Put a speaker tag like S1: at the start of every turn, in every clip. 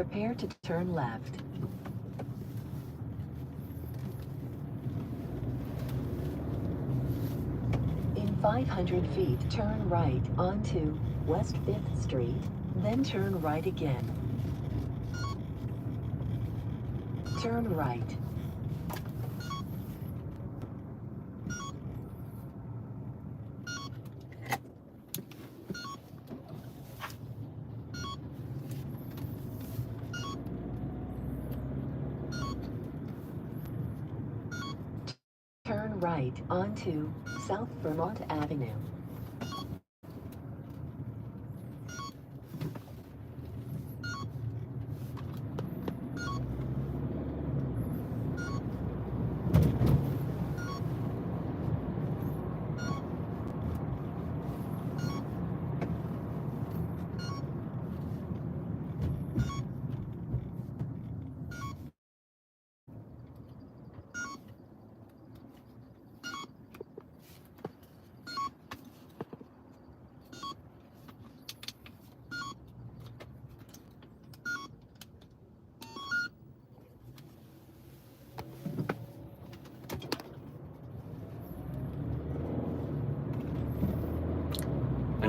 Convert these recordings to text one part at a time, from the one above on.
S1: Prepare to turn left. In 500 feet, turn right onto West 5th Street, then turn right again. Turn right. Turn right onto South Vermont Avenue.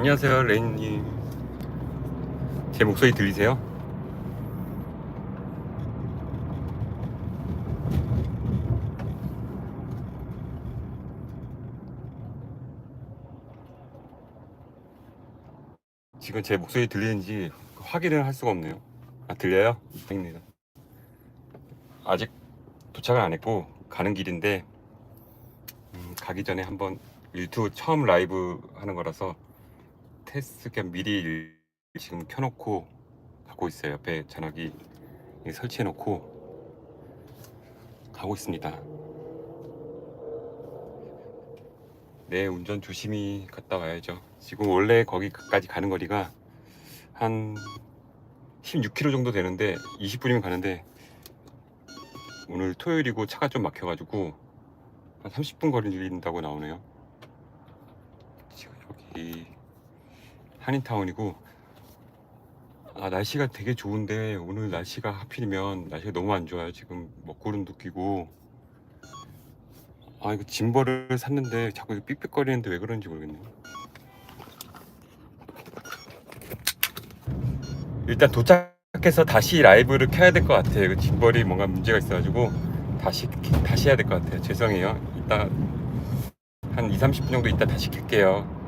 S2: 안녕하세요 레인님 제 목소리 들리세요? 지금 제 목소리 들리는지 확인을 할 수가 없네요 아 들려요? 다행입니다 아직 도착을 안 했고 가는 길인데 음, 가기 전에 한번 유튜브 처음 라이브 하는 거라서 테스트 겸 미리 지금 켜놓고 가고 있어요. 옆에 전화기 설치해 놓고 가고 있습니다. 네, 운전 조심히 갔다 와야죠. 지금 원래 거기까지 가는 거리가 한 16km 정도 되는데 20분이면 가는데 오늘 토요일이고 차가 좀 막혀가지고 한 30분 걸린다고 나오네요. 지금 여기 한인타운이고 아 날씨가 되게 좋은데 오늘 날씨가 하필이면 날씨가 너무 안 좋아요. 지금 먹구름도 끼고. 아 이거 짐벌을 샀는데 자꾸 이거 삑삑거리는데 왜 그런지 모르겠네요. 일단 도착해서 다시 라이브를 켜야 될 것 같아요. 그 짐벌이 뭔가 문제가 있어가지고 다시 다시 해야 될 것 같아요. 죄송해요. 이따 한 2, 30분 정도 이따 다시 켤게요